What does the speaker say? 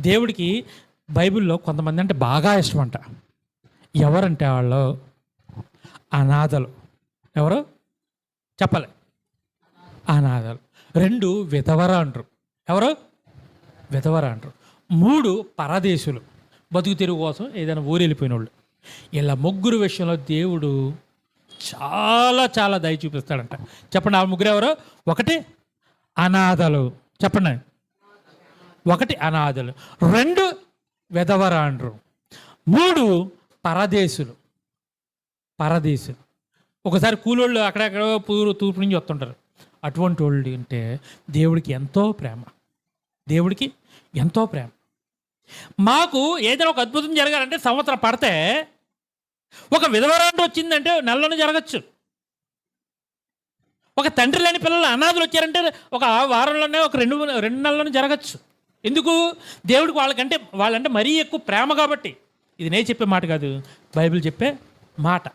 దేవుడికి బైబిల్లో కొంతమంది అంటే బాగా ఇష్టం అంట ఎవరంటే వాళ్ళు? అనాథలు. ఎవరు? చెప్పలే. అనాథలు. రెండు విధవర అంటారు. ఎవరు? విధవర అంటారు. మూడు పరదేశులు. బతుకు తెరుగు కోసం ఏదైనా ఊరు వెళ్ళిపోయిన వాళ్ళు ఇలా ముగ్గురు విషయంలో దేవుడు చాలా చాలా దయ చూపిస్తాడంట. చెప్పండి ఆ ముగ్గురు ఎవరు? ఒకటి అనాథలు. చెప్పండి. ఒకటి అనాథలు రెండు వెధవరాండ్రు మూడు పరదేశులు. పరదేశులు. ఒకసారి కూలోళ్ళు అక్కడెక్కడ పూరు తూర్పు నుంచి వస్తుంటారు. అటువంటి వాళ్ళు అంటే దేవుడికి ఎంతో ప్రేమ. దేవుడికి ఎంతో ప్రేమ. మాకు ఏదైనా ఒక అద్భుతం జరగాలంటే సంవత్సరం పడితే ఒక విధవరాంటి వచ్చిందంటే నెలలోనే జరగచ్చు. ఒక తండ్రి లేని పిల్లలు అనాథులు వచ్చారంటే ఒక వారంలోనే ఒక రెండు రెండు నెలల్లోనే జరగచ్చు. ఎందుకు? దేవుడికి వాళ్ళకంటే వాళ్ళంటే మరీ ఎక్కువ ప్రేమ కాబట్టి. ఇది నేను చెప్పే మాట కాదు. బైబిల్ చెప్పే మాట.